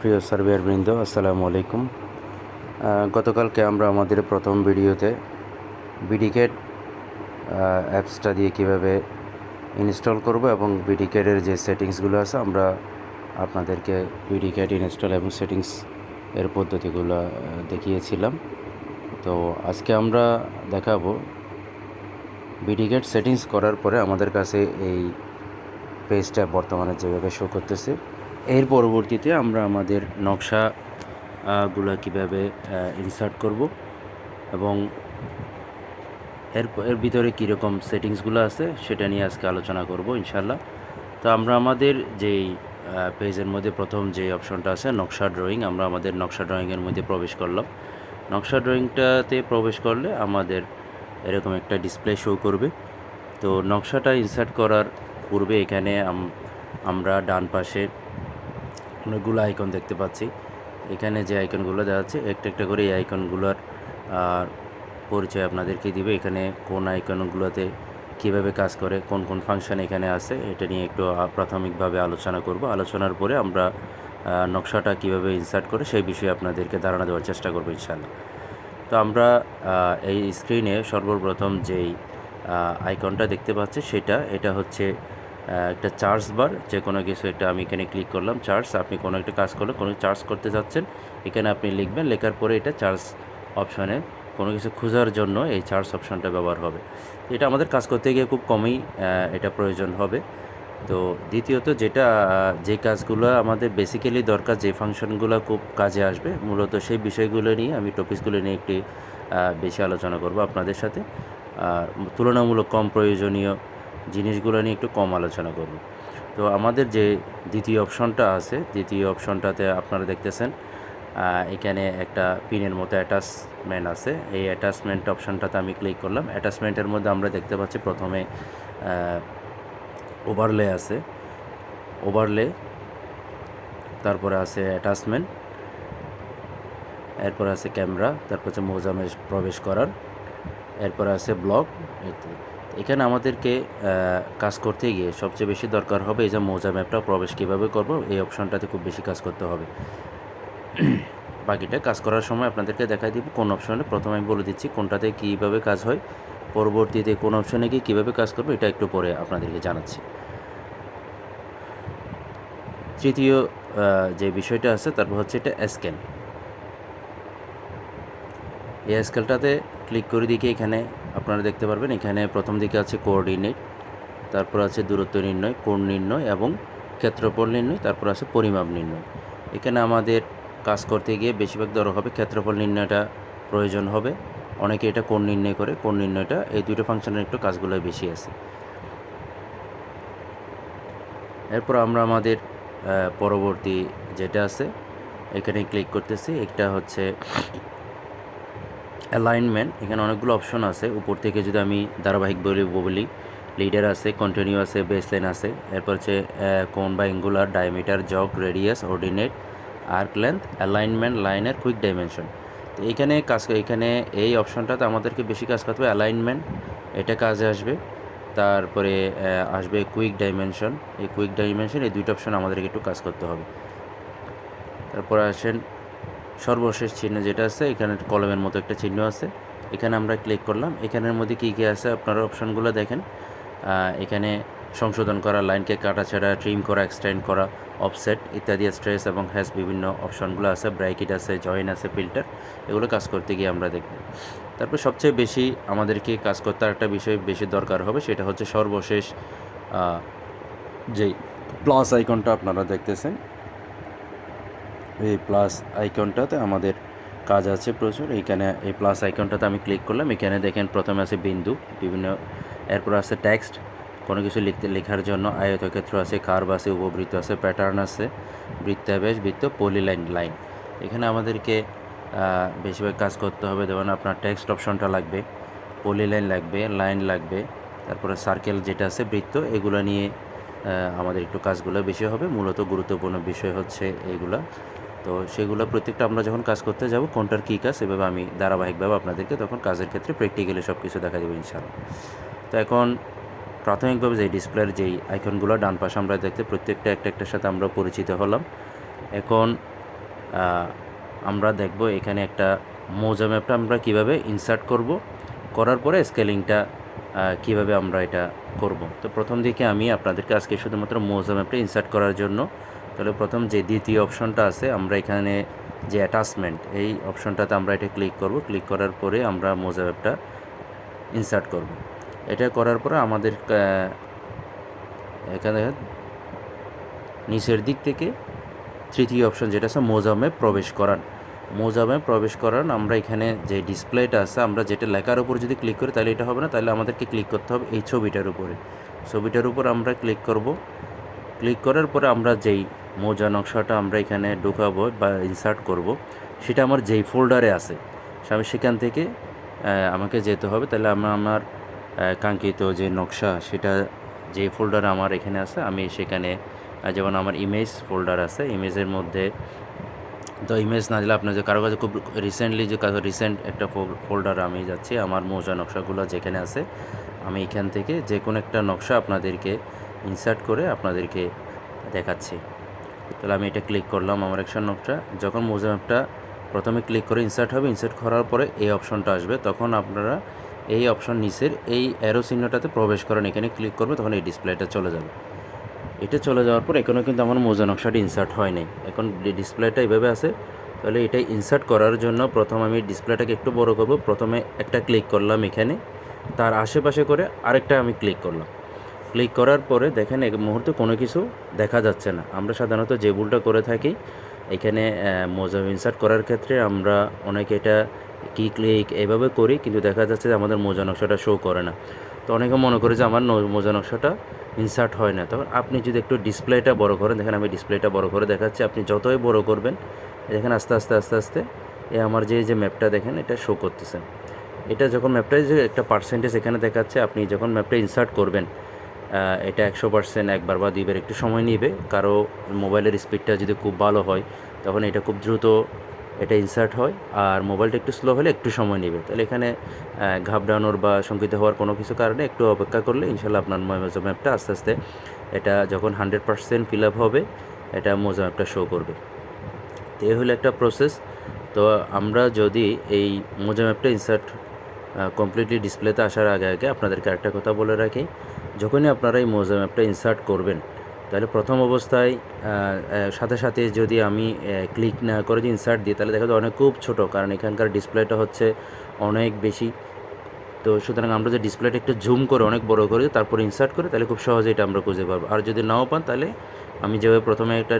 প্রিয় সার্ভেয়ার বৃন্দ আসসালামু আলাইকুম। গতকালকে আমরা আমাদের প্রথম ভিডিওতে বিডিকেট অ্যাপসটা দিয়ে কীভাবে ইনস্টল করব এবং বিডিকেটের যে সেটিংসগুলো আছে, আমরা আপনাদেরকে বিডিকেট ইনস্টল এবং সেটিংস এর পদ্ধতিগুলো দেখিয়েছিলাম। তো আজকে আমরা দেখাবো বিডিকেট সেটিংস করার পরে আমাদের কাছে এই পেজটা বর্তমানে যেভাবে শো করতেছে এর পরবর্তীতে আমরা আমাদের নকশা গুলো কীভাবে ইনসার্ট করব এবং এর এর ভিতরে কীরকম সেটিংসগুলো আছে সেটা নিয়ে আজকে আলোচনা করব ইনশাল্লাহ তো আমরা আমাদের যেই পেজের মধ্যে প্রথম যে অপশনটা আছে, নকশা ড্রয়িং আমরা আমাদের নকশা ড্রয়িংয়ের মধ্যে প্রবেশ করলাম। নকশা ড্রয়িংটাতে প্রবেশ করলে আমাদের এরকম একটা ডিসপ্লে শো করবে। তো নকশাটা ইনসার্ট করার পূর্বে এখানে আমরা ডান পাশে অনেকগুলো আইকন দেখতে পাচ্ছি। এখানে যে আইকনগুলো দেওয়া আছে, একটা একটা করে এই আইকনগুলোর পরিচয় আপনাদেরকে দিবে। এখানে কোন আইকনগুলোতে কীভাবে কাজ করে, কোন কোন ফাংশন এখানে আছে, এটা নিয়ে একটু প্রাথমিকভাবে আলোচনা করব। আলোচনার পরে আমরা নকশাটা কীভাবে ইনসার্ট করে সেই বিষয়ে আপনাদেরকে ধারণা দেওয়ার চেষ্টা করব ইনশাআল্লাহ। তো আমরা এই স্ক্রিনে সর্বপ্রথম যেই আইকনটা দেখতে পাচ্ছি, সেটা, এটা হচ্ছে একটা চার্জ বার যে কোনো কিছু একটা আমি এখানে ক্লিক করলাম চার্জ আপনি কোনো একটা কাজ করলে কোনো চার্জ করতে যাচ্ছেন, এখানে আপনি লিখবেন, লেখার পরে এটা চার্জ অপশনে কোনো কিছু খোঁজার জন্য এই চার্জ অপশনটা ব্যবহার হবে। এটা আমাদের কাজ করতে গিয়ে খুব কমই এটা প্রয়োজন হবে। তো দ্বিতীয়ত যেটা যে কাজগুলো আমাদের বেসিক্যালি দরকার, যে ফাংশনগুলো খুব কাজে আসবে, মূলত সেই বিষয়গুলো নিয়ে আমি টপিকসগুলো নিয়ে একটি বেশি আলোচনা করব আপনাদের সাথে। আর তুলনামূলক কম প্রয়োজনীয় জিনিসগুলো নিয়ে একটু কম আলোচনা করব। তো আমাদের যে দ্বিতীয় অপশনটা আছে, দ্বিতীয় অপশনটাতে আপনারা দেখতেছেন এখানে একটা পিনের মতো অ্যাটাচমেন্ট আছে। এই অ্যাটাচমেন্ট অপশনটাতে আমি ক্লিক করলাম। অ্যাটাচমেন্টের মধ্যে আমরা দেখতে পাচ্ছি প্রথমে ওভারলে আছে। ওভারলে তারপরে আছে অ্যাটাচমেন্ট এরপর আছে ক্যামেরা তারপর হচ্ছে মৌজামে প্রবেশ করার, এরপর আছে ব্লক এখানে আমাদেরকে কাজ করতে গিয়ে সবচেয়ে বেশি দরকার হবে এই যে মৌজা ম্যাপটা প্রবেশ কীভাবে করব, এই অপশনটাতে খুব বেশি কাজ করতে হবে। বাকিটা কাজ করার সময় আপনাদেরকে দেখাই দিব কোন অপশনে। প্রথমে আমি বলে দিচ্ছি কোনটাতে কীভাবে কাজ হয়, পরবর্তীতে কোন অপশনে গিয়ে কীভাবে কাজ করব, এটা একটু পরে আপনাদেরকে জানাচ্ছি। তৃতীয় যে বিষয়টা আছে তারপর হচ্ছে এটা স্ক্যান। এই স্কেলটাতে ক্লিক করে দিকে এখানে আপনারা দেখতে পারবেন, এখানে প্রথম দিকে আছে কোঅর্ডিনেট, তারপর আছে দূরত্ব নির্ণয়, কোণ নির্ণয় এবং ক্ষেত্রফল নির্ণয়, তারপর আছে পরিমাপ নির্ণয়। এখানে আমাদের কাজ করতে গিয়ে বেশিরভাগ ধরো হবে ক্ষেত্রফল নির্ণয়টা প্রয়োজন হবে। অনেকে এটা কোণ নির্ণয় করে, কোণ নির্ণয়টা এই দুটো ফাংশনের একটু কাজগুলো বেশি আছে। এরপর আমরা আমাদের পরবর্তী যেটা আছে, এখানে ক্লিক করতেছি, একটা হচ্ছে অ্যালাইনমেন্ট এখানে অনেকগুলো অপশন আছে। উপর থেকে যদি আমি ধারাবাহিক বলি বলি লিডার আছে কন্টিনিউ আছে বেসলাইন আছে। এরপর হচ্ছে কোন বা angular diameter jog radius ordinate arc length alignment লাইনের কুইক ডাইমেনশন তো এইখানে কাজ এখানে এই অপশনটাতে আমাদেরকে বেশি কাজ করতে হবে অ্যালাইনমেন্ট এটা কাজে আসবে। তারপরে আসবে কুইক ডাইমেনশন এই কুইক ডাইমেনশন এই দুইটা অপশন আমাদেরকে একটু কাজ করতে হবে। তারপরে আসেন সর্বশেষ চিহ্ন যেটা আছে, এখানে কলমের মতো একটা চিহ্ন আছে। এখানে আমরা ক্লিক করলাম। এখানের মধ্যে কী কী আছে? আপনারা অপশানগুলো দেখেন। এখানে সংশোধন করা লাইনকে কাটাছাড়া ট্রিম করা এক্সটেন্ড করা অফসেট ইত্যাদি স্ট্রেস এবং হ্যাশ বিভিন্ন অপশনগুলো আছে। ব্র্যাকেট আছে জয়েন আছে ফিল্টার এগুলো কাজ করতে গিয়ে আমরা দেখব। তারপর সবচেয়ে বেশি আমাদেরকে কাজ করতে একটা বিষয় বেশি দরকার হবে, সেটা হচ্ছে সর্বশেষ যেই প্লাস আইকনটা আপনারা দেখতেছেন এই প্লাস আইকনটাতে আমাদের কাজ আছে প্রচুর। এইখানে এই প্লাস আইকনটাতে আমি ক্লিক করলাম। এখানে দেখেন প্রথমে আছে বিন্দু, বিভিন্ন, এরপর আছে টেক্সট কোনো কিছু লিখতে, লেখার জন্য আয়তক্ষেত্র আছে কার্ভ আছে, উপবৃত্ত আছে প্যাটার্ন আছে, বৃত্তাবেশ, বৃত্ত পলিলাইন লাইন এখানে আমাদেরকে বেশিরভাগ কাজ করতে হবে। যেমন আপনার টেক্সট অপশনটা লাগবে পলিলাইন লাগবে লাইন লাগবে, তারপরে সার্কেল যেটা আছে, বৃত্ত, এগুলো নিয়ে আমাদের একটু কাজগুলো বেশি হবে। মূলত গুরুত্বপূর্ণ বিষয় হচ্ছে এইগুলা তো সেগুলো প্রত্যেকটা আমরা যখন কাজ করতে যাব, কোনটার কী কাজ এভাবে আমি ধারাবাহিকভাবে আপনাদেরকে তখন কাজের ক্ষেত্রে প্র্যাকটিক্যালি সব কিছু দেখা দেবো ইনশাআল্লাহ। তো এখন প্রাথমিকভাবে যে ডিসপ্লের যেই আইকনগুলো ডান পাশে আমরা দেখতে প্রত্যেকটা একটা একটার সাথে আমরা পরিচিত হলাম। এখন আমরা দেখব এখানে একটা মৌজা ম্যাপটা আমরা কীভাবে ইনসার্ট করব, করার পরে স্কেলিংটা কীভাবে আমরা এটা করব। তো প্রথম দিকে আমি আপনাদেরকে আজকে শুধুমাত্র মৌজা ম্যাপটা ইনসার্ট করার জন্য তাহলে প্রথম যে দ্বিতীয় অপশনটা আছে, আমরা এখানে যে অ্যাটাচমেন্ট এই অপশনটাতে আমরা এটা ক্লিক করব। ক্লিক করার পরে আমরা মোজা ম্যাপটা ইনসার্ট করব। এটা করার পরে আমাদের এখানে নিচের দিক থেকে তৃতীয় অপশন যেটা আছে মোজামে প্রবেশ করান। মোজামে প্রবেশ করান, আমরা এখানে যে ডিসপ্লেটা আছে, আমরা যেটা লেখার উপর যদি ক্লিক করি, তাহলে এটা হবে না, তাহলে আমাদেরকে ক্লিক করতে হবে এই ছবিটার উপরে। ছবিটার উপর আমরা ক্লিক করব। ক্লিক করার পরে আমরা যেই মোজা নকশাটা আমরা এখানে ঢুকাবো বা ইনসার্ট করব। সেটা আমার যেই ফোল্ডারে আছে। আমি সেখান থেকে আমাকে যেতে হবে। তাহলে আমরা আমার কাঙ্ক্ষিত যে নকশা, সেটা যে ফোল্ডার আমার এখানে আছে, আমি সেখানে যেমন আমার ইমেজ ফোল্ডার আছে ইমেজের মধ্যে, তো ইমেজ না দিলে আপনার যে কারও কাছে খুব রিসেন্টলি যে কারও রিসেন্ট একটা ফোল্ডার আমি যাচ্ছি, আমার মোজা নকশাগুলো যেখানে আছে, আমি এখান থেকে যে কোনো একটা নকশা আপনাদেরকে ইনসার্ট করে আপনাদেরকে দেখাচ্ছি। তাহলে আমি এটা ক্লিক করলাম আমার একশন নকশা যখন মোজা ম্যাপটা প্রথমে ক্লিক করে ইনসার্ট হবে ইনসার্ট করার পরে এই অপশনটা আসবে। তখন আপনারা এই অপশন নিচের এই অ্যারো চিহ্নটাতে প্রবেশ করেন, এখানে ক্লিক করবে, তখন এই ডিসপ্লেটা চলে যাবে। এটা চলে যাওয়ার পর এখনও কিন্তু আমার মোজা নকশাটি ইনসার্ট হয় নাই। এখন ডিসপ্লেটা এইভাবে আছে, তাহলে এটা ইনসার্ট করার জন্য প্রথম আমি ডিসপ্লেটাকে একটু বড় করব। প্রথমে একটা ক্লিক করলাম এখানে, তার আশেপাশে করে আরেকটা আমি ক্লিক করলাম। ক্লিক করার পরে দেখেন এই মুহূর্তে কোনো কিছু দেখা যাচ্ছে না। আমরা সাধারণত যে ভুলটা করে থাকি, এখানে মোজা ইনসার্ট করার ক্ষেত্রে আমরা অনেকে এটা কি ক্লিক এভাবে করি, কিন্তু দেখা যাচ্ছে যে আমাদের মোজা নকশাটা শো করে না। তো অনেকে মনে করে যে আমার মোজা নকশাটা ইনসার্ট হয় না। তখন আপনি যদি একটু ডিসপ্লেটা বড় করেন, দেখেন আমি ডিসপ্লেটা বড় করে দেখাচ্ছি, আপনি যতই বড় করবেন, দেখেন আস্তে আস্তে আস্তে আস্তে এ আমার যে যে ম্যাপটা দেখেন, এটা শো করতেছে। এটা যখন ম্যাপটা যে একটা পার্সেন্টেজ এখানে দেখাচ্ছে, আপনি যখন ম্যাপটা ইনসার্ট করবেন এটা একশো পার্সেন্ট একবার বা দুইবার একটু সময় নেবে। কারও মোবাইলের স্পিডটা যদি খুব ভালো হয়, তখন এটা খুব দ্রুত এটা ইনসার্ট হয়। আর মোবাইলটা একটু স্লো হলে একটু সময় নেবে। তাহলে এখানে ঘাবড়ানোর বা শঙ্কিত হওয়ার কোনো কিছু কারণে একটু অপেক্ষা করলে ইনশাল্লাহ আপনার মোজা ম্যাপটা আস্তে আস্তে এটা যখন হান্ড্রেড পার্সেন্ট ফিল আপ হবে, এটা মোজা ম্যাপটা শো করবে। তো এই হলো একটা প্রসেস তো আমরা যদি এই মোজা ম্যাপটা ইনসার্ট কমপ্লিটলি ডিসপ্লেতে আসার আগে আগে আপনাদেরকে একটা কথা বলে রাখি। যখনই আপনারা এই মোজা ম্যাপটা ইনসার্ট করবেন, তাহলে প্রথম অবস্থায় সাথে সাথে যদি আমি ক্লিক না করে যদি ইনসার্ট দিই, তাহলে দেখা যায় অনেক খুব ছোটো, কারণ এখানকার ডিসপ্লেটা হচ্ছে অনেক বেশি। তো সুতরাং আমরা যে ডিসপ্লেটা একটু জুম করে অনেক বড় করে তারপর ইনসার্ট করে, তাহলে খুব সহজে এটা আমরা খুঁজে পাবো। আর যদি নাও পান, তাহলে আমি যেভাবে প্রথমে একটা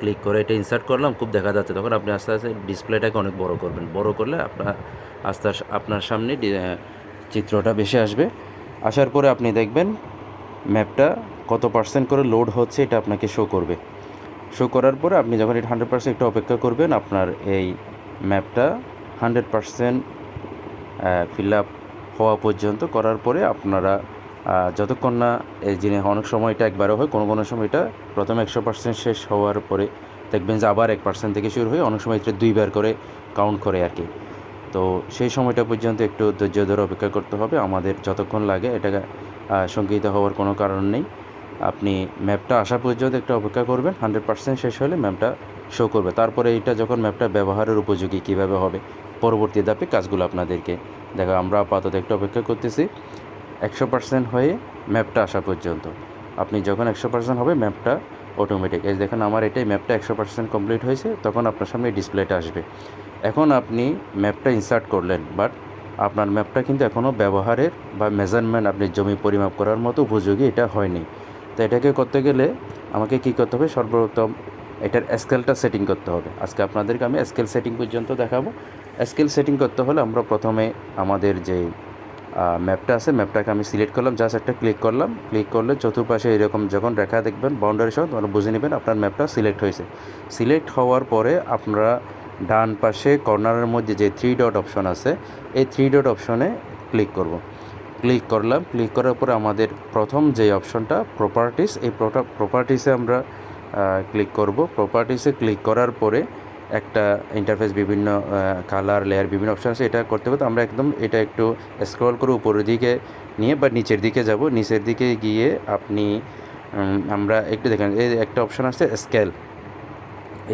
ক্লিক করে এটা ইনসার্ট করলাম, খুব দেখা যাচ্ছে তখন আপনি আস্তে আস্তে ডিসপ্লেটাকে অনেক বড় করবেন। বড় করলে আপনার আস্তে আপনার সামনে চিত্রটা বেশি আসবে। আসার পরে আপনি দেখবেন ম্যাপটা কত পার্সেন্ট করে লোড হচ্ছে এটা আপনাকে শো করবে। শো করার পরে আপনি যখন এটা হান্ড্রেড পার্সেন্ট একটু অপেক্ষা করবেন, আপনার এই ম্যাপটা হান্ড্রেড পার্সেন্ট ফিল আপ হওয়া পর্যন্ত করার পরে আপনারা যতক্ষণ না এই জিনিস অনেক সময় এটা একবারও হয়, কোনো কোনো সময় এটা প্রথমে একশো পার্সেন্ট শেষ হওয়ার পরে দেখবেন যে আবার এক পার্সেন্ট থেকে শুরু হয়ে অনেক সময় এটা দুইবার করে কাউন্ট করে আর কি। তো সেই সময়টা পর্যন্ত একটু ধৈর্য ধরে অপেক্ষা করতে হবে। আমাদের যতক্ষণ লাগে এটা শঙ্কিত হওয়ার কোনো কারণ নেই। আপনি ম্যাপটা আসা পর্যন্ত একটু অপেক্ষা করবেন, হান্ড্রেড পার্সেন্ট শেষ হলে ম্যাপটা শো করবে। তারপরে এইটা যখন ম্যাপটা ব্যবহারের উপযোগী কীভাবে হবে, পরবর্তী ধাপে কাজগুলো আপনাদেরকে দেখো আমরা আপাতত একটু অপেক্ষা করতেছি, একশো পার্সেন্ট হয়ে ম্যাপটা আসা পর্যন্ত। আপনি যখন একশো পার্সেন্ট হবে, ম্যাপটা অটোমেটিক এই দেখেন, আমার এটাই ম্যাপটা একশো পার্সেন্ট কমপ্লিট হয়েছে, তখন আপনার সামনে ডিসপ্লেটা আসবে। এখন আপনি ম্যাপটা ইনসার্ট করলেন বাট আপনার ম্যাপটা কিন্তু এখনও ব্যবহারের বা মেজারমেন্ট আপনি জমি পরিমাপ করার মতো উপযোগী এটা হয়নি। তো এটাকে করতে গেলে আমাকে কি করতে হবে? সর্বপ্রথম এটার স্কেলটা সেটিং করতে হবে। আজকে আপনাদেরকে আমি স্কেল সেটিং পর্যন্ত দেখাবো। স্কেল সেটিং করতে হলে আমরা প্রথমে আমাদের যে ম্যাপটা আছে ম্যাপটাকে আমি সিলেক্ট করলাম জাস্ট একটা ক্লিক করলাম। ক্লিক করলে চতুর্পাশে এরকম যখন রেখা দেখবেন বাউন্ডারি সহ তখন বুঝে নেবেন আপনার ম্যাপটা সিলেক্ট হয়েছে। সিলেক্ট হওয়ার পরে আপনারা ডান পাশে কর্নারের মধ্যে যে থ্রি ডট অপশন আছে, এই থ্রি ডট অপশনে ক্লিক করব। ক্লিক করলাম ক্লিক করার পরে আমাদের প্রথম যে অপশনটা প্রপার্টিস এই প্রপার্টিসে আমরা ক্লিক করব। প্রপার্টিসে ক্লিক করার পরে একটা ইন্টারফেস বিভিন্ন কালার লেয়ার বিভিন্ন অপশন আছে, এটা করতে পারতো আমরা একদম এটা একটু স্ক্রল করে উপরের দিকে নিয়ে বা নিচের দিকে যাব। নিচের দিকে গিয়ে আপনি আমরা একটু দেখেন, এই একটা অপশন আছে স্কেল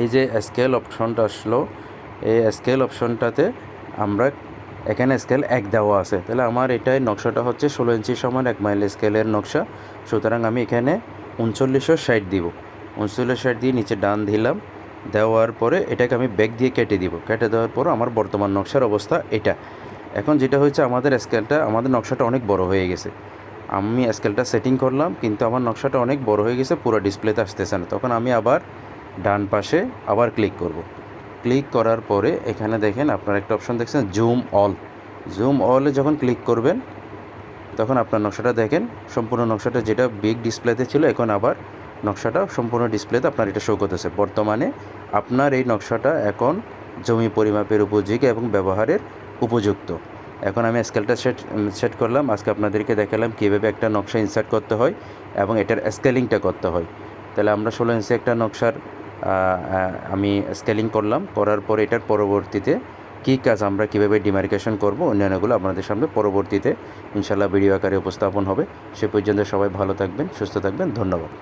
এই যে স্কেল অপশনটা আসলো, এই স্কেল অপশনটাতে আমরা এখানে স্কেল এক দেওয়া আছে। তাহলে আমার এটাই নকশাটা হচ্ছে ষোলো ইঞ্চি সমান এক মাইল স্কেলের নকশা। সুতরাং আমি এখানে উনচল্লিশশো ষাট দিব। উনচল্লিশ ষাট দিয়ে নিচে ডান দিলাম। দেওয়ার পরে এটাকে আমি ব্যাগ দিয়ে কেটে দিব। কেটে দেওয়ার পর আমার বর্তমান নকশার অবস্থা এটা। এখন যেটা হয়েছে, আমাদের স্কেলটা আমাদের নকশাটা অনেক বড় হয়ে গেছে। আমি স্কেলটা সেটিং করলাম, কিন্তু আমার নকশাটা অনেক বড় হয়ে গেছে, পুরো ডিসপ্লেতে আসতেছে না। তখন আমি আবার ডান পাশে আবার ক্লিক করব। ক্লিক করার পরে এখানে দেখেন আপনার একটা অপশন দেখছেন জুম অল। জুম অলে যখন ক্লিক করবেন, তখন আপনার নকশাটা দেখেন, সম্পূর্ণ নকশাটা যেটা বিগ ডিসপ্লেতে ছিল, এখন আবার নকশাটা সম্পূর্ণ ডিসপ্লেতে আপনার এটা শো করতেছে। বর্তমানে আপনার এই নকশাটা এখন জমি পরিমাপের উপযোগী এবং ব্যবহারের উপযুক্ত। এখন আমি স্কেলটা সেট সেট করলাম, আজকে আপনাদেরকে দেখালাম কীভাবে একটা নকশা ইনসার্ট করতে হয় এবং এটার স্কেলিংটা করতে হয়। তাহলে আমরা ষোলো ইঞ্চি একটা নকশার আমি স্কেলিং করলাম, করার পর এটার পরবর্তীতে কী কাজ আমরা কীভাবে ডিমার্কেশন করব অন্যান্যগুলো আপনাদের সামনে পরবর্তীতে ইনশাল্লাহ ভিডিও আকারে উপস্থাপন হবে। সে পর্যন্ত সবাই ভালো থাকবেন, সুস্থ থাকবেন, ধন্যবাদ।